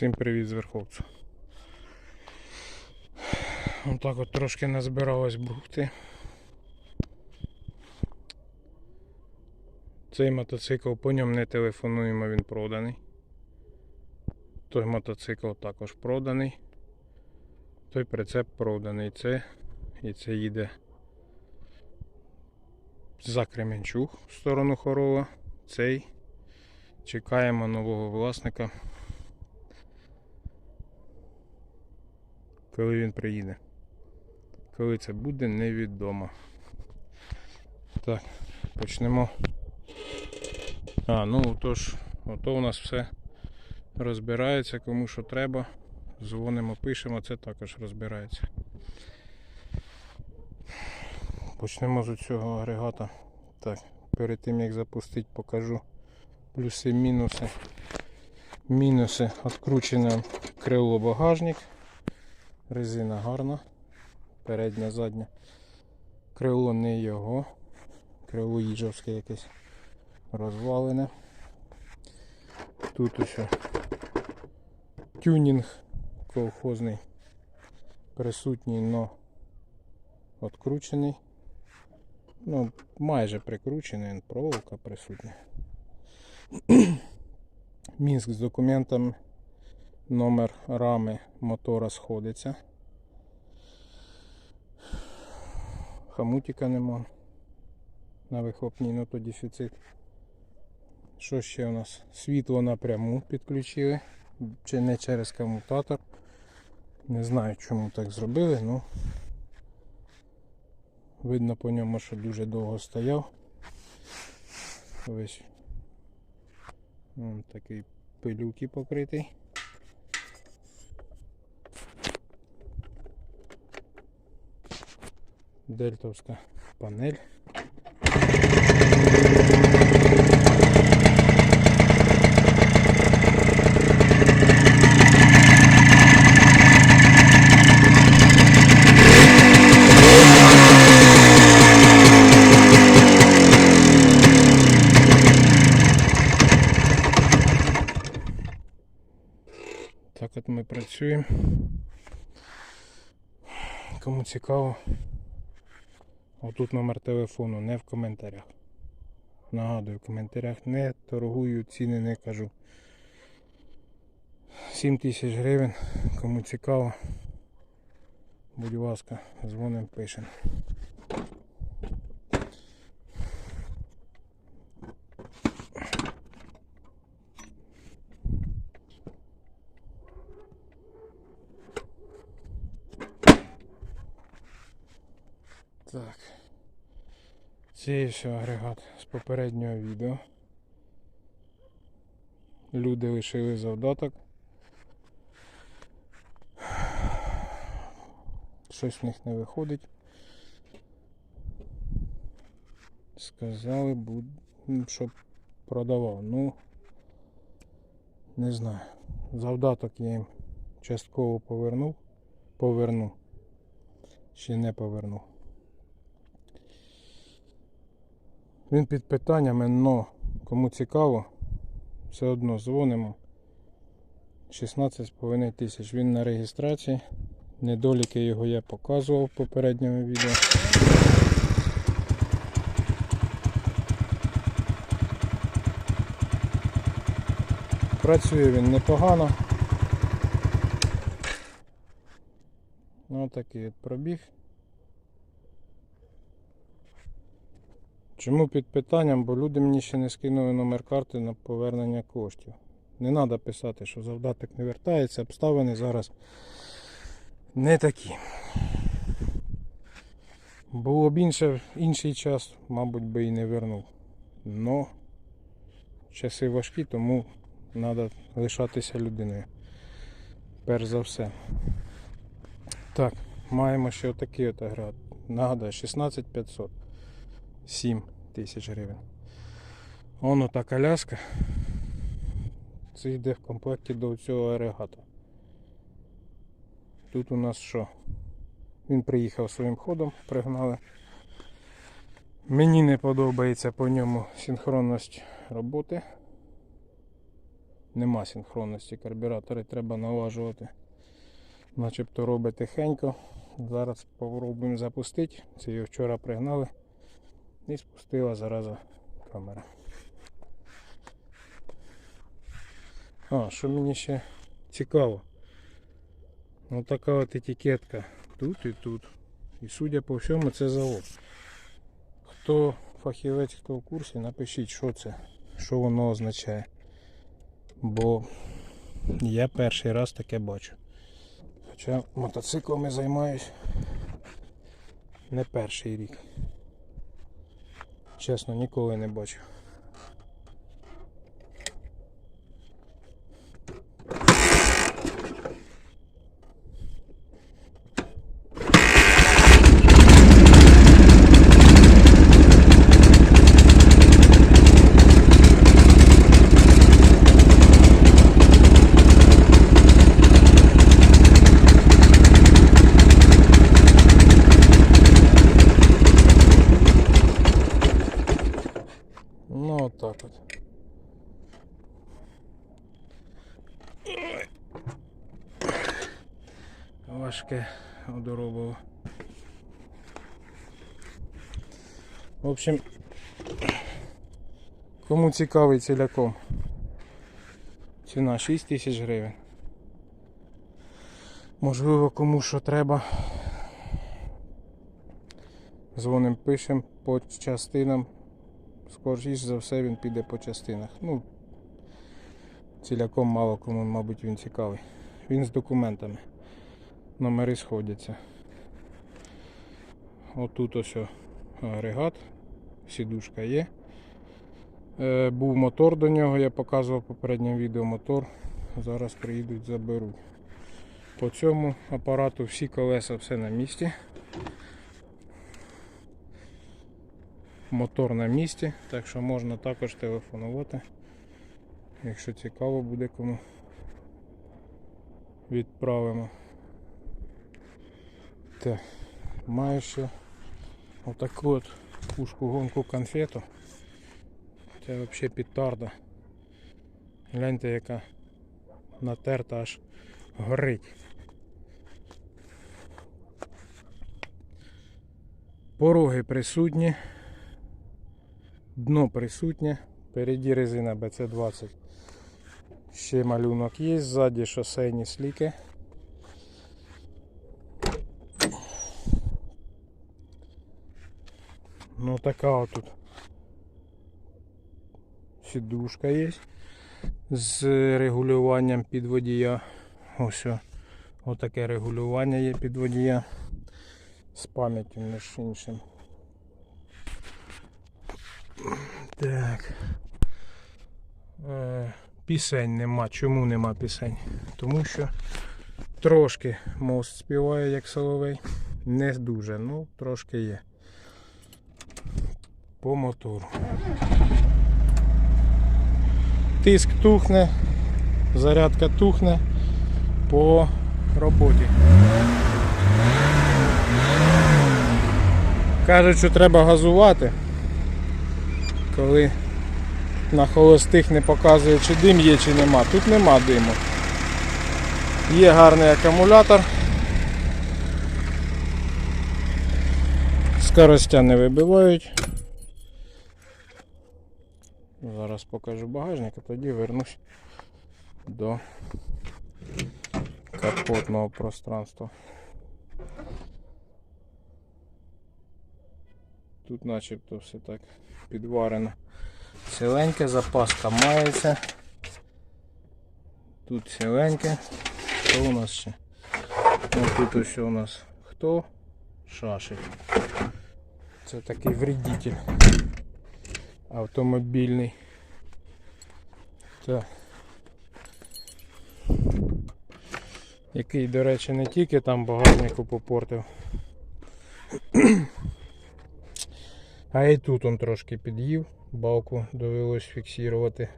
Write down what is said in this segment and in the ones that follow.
Всім привіт з Верховцю. Отак от трошки назбиралось бухти. Цей мотоцикл, по ньому не телефонуємо, він проданий. Той мотоцикл також проданий. Той прицеп проданий. Це і це їде за Кременчуг в сторону Хорова. Цей чекаємо нового власника. Коли він приїде. Коли це буде, невідомо. Так, почнемо. А, ну тож, ото у нас все розбирається, кому що треба. Дзвонимо, пишемо, це також розбирається. Почнемо з цього агрегата. Так, перед тим як запустити, покажу плюси, мінуси. Мінуси відкручене крило багажник. Резина гарна. Передня, задня. Крило не його. Крило їжовське якесь розвалене. Тут ось тюнінг колхозний присутній, но відкручений. Ну, майже прикручений, проволока присутня. Мінськ з документами. Номер рами мотора сходиться. Хамутика нема. На вихлопній, ну то дефіцит. Що ще у нас? Світло напряму підключили. Чи не через комутатор. Не знаю чому так зробили, ну видно по ньому, що дуже довго стояв. Ось такий пилюки покритий. Дельтовська панель. Так от ми працюємо. Кому цікаво, отут номер телефону, не в коментарях. Нагадую, в коментарях не торгую, ціни не кажу. 7 тисяч гривень, кому цікаво. Будь ласка, дзвоним, пишемо. Так. Це все агрегат з попереднього відео. Люди лишили завдаток. Щось в них не виходить. Сказали, щоб продавав. Ну, не знаю. Завдаток я їм частково повернув. Поверну. Ще не повернув. Він під питаннями, но кому цікаво, все одно дзвонимо. 16,5 тисяч. Він на реєстрації. Недоліки його я показував в попередньому відео. Працює він непогано. Ну такий от пробіг. Чому під питанням? Бо люди мені ще не скинули номер карти на повернення коштів. Не треба писати, що завдаток не вертається, обставини зараз не такі. Було б інше, інший час, мабуть, би і не вернув. Но часи важкі, тому треба лишатися людиною. Перш за все. Так, маємо ще отакий от агрегат. Нагадаю, 16500. 7 тисяч гривень. Воно та коляска. Це йде в комплекті до цього агрегата. Тут у нас що? Він приїхав своїм ходом, пригнали. Мені не подобається по ньому синхронність роботи. нема синхронності. Карбюратори треба налажувати. Начебто робить тихенько. Зараз спробуємо запустити. Це його вчора пригнали. І спустила зараза камера. А, що мені ще цікаво. Ну така от етикетка тут і тут. І судя по всьому це завод. Хто фахівець, хто в курсі, напишіть, що це, що воно означає. Бо я перший раз таке бачу. Хоча мотоциклами займаюсь не перший рік. Чесно, ніколи не бачив. Ну, от так от. Ой. Важке одоробило. В общем, кому цікавий ціляком. Ціна 6 тисяч гривень. Можливо, кому що треба. Дзвоним, пишемо по частинам. Скоріше за все він піде по частинах. Ну, ціляком мало кому, мабуть, він цікавий. Він з документами. Номери сходяться. Отут ось агрегат, сідушка є. Е, був мотор до нього, я показував в попередньому відео мотор. Зараз приїдуть, заберуть. По цьому апарату всі колеса все на місці. Мотор на місці, так що можна також телефонувати. Якщо цікаво буде кому відправимо. Так, маю ще отаку от пушку гонку конфету. Це взагалі петарда. Гляньте яка натерта аж горить. Пороги присутні. Дно присутнє, впереді резина BC20. Ще малюнок є, ззаді шосейні сліки. Ну така от тут сідушка є з регулюванням під водія. Ось отаке регулювання є під водія з пам'яттю між іншим. Так. Е, пісень нема. Чому нема пісень? Тому що трошки мост співає як соловей. Не дуже, ну трошки є. По мотору. Тиск тухне, зарядка тухне по роботі. Кажуть, що треба газувати коли на холостих не показує, чи дим є, чи нема. Тут нема диму. Є гарний акумулятор. Скоростя не вибивають. Зараз покажу багажник, а тоді вернусь до капотного пространства. Тут начебто все так підварено. Ціленьке, запаска мається. Тут ціленьке. Що у нас ще? Ну, тут ось у нас хто? Шашик. Це такий вредитель автомобільний. Так. Який, до речі, не тільки там багажнику попортив. А і тут он трошки під'їв, балку довелось фіксувати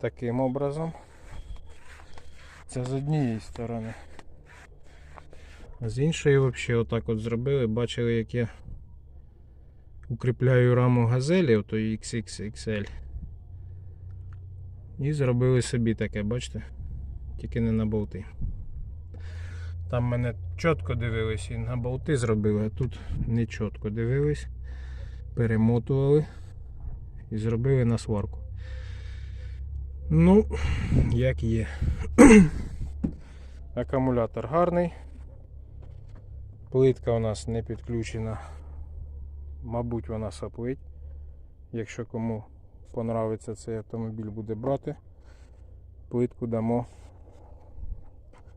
таким образом. Це з однієї сторони. А з іншої взагалі отак от зробили, бачили як я укріпляю раму газелі, ото XXXL. І зробили собі таке, бачите? Тільки не на болти. Там мене чітко дивились і на болти зробили, а тут не чітко дивились. Перемотували і зробили на сварку. Ну, як є. Акумулятор гарний. Плитка у нас не підключена. Мабуть, вона саплить. Якщо кому понравиться цей автомобіль буде брати, плитку дамо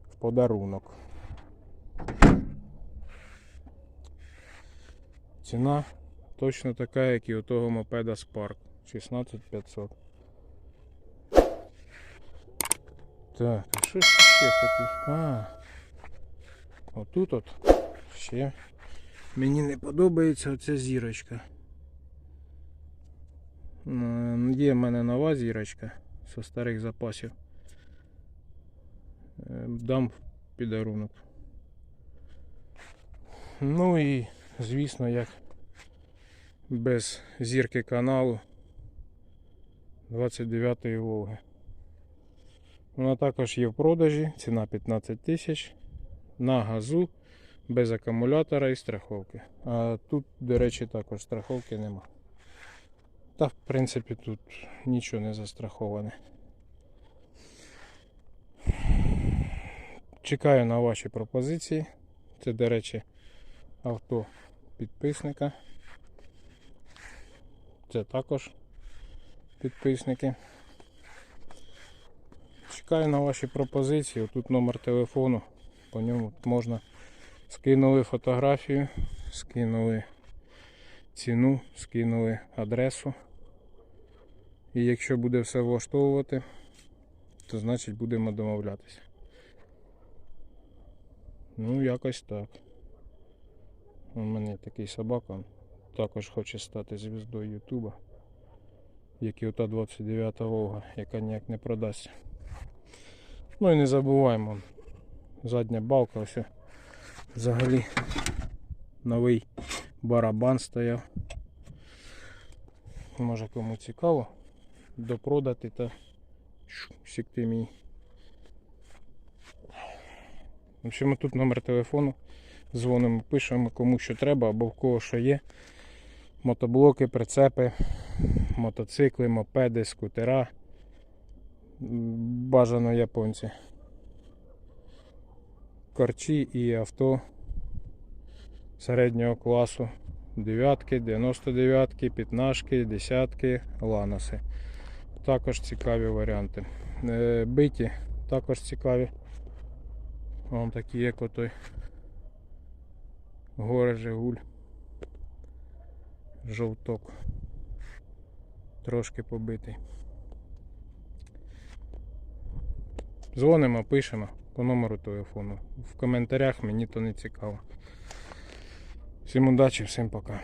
в подарунок. Ціна точно така, як і у того мопеда Spark 16500. Так, а що ще таке? А, отут от ще. Мені не подобається оця зірочка. Є в мене нова зірочка зі старих запасів. Е, Дам підарунок. Ну і, звісно, як без зірки каналу 29-ї Волги. Вона також є в продажі, ціна 15 тисяч на газу, без акумулятора і страховки. А тут, до речі, також страховки нема. Та, в принципі, тут нічого не застраховане. Чекаю на ваші пропозиції. Це, до речі, авто підписника. Це також підписники. Чекаю на ваші пропозиції. Тут номер телефону. По ньому можна скинули фотографію, скинули ціну, скинули адресу. І якщо буде все влаштовувати, то значить будемо домовлятися. Ну, якось так. У мене такий собака, також хоче стати звіздою Ютуба, як і ота 29 Волга, яка ніяк не продасться. Ну і не забуваємо, задня балка, ось взагалі новий барабан стояв. Може кому цікаво допродати та сікти мій. В общем, тут номер телефону. Дзвонимо, пишемо кому що треба або в кого що є. Мотоблоки, прицепи, мотоцикли, мопеди, скутера. Бажано японці. Корчі і авто середнього класу. Дев'ятки, 99-ки, 15-ки, десятки, ланоси. Також цікаві варіанти. Е, Биті також цікаві. Вон такі як отой горе Жигуль. Жовток. Трошки побитий. Дзвонимо, пишемо по номеру телефону. В коментарях мені то не цікаво. Всім удачі, всім пока.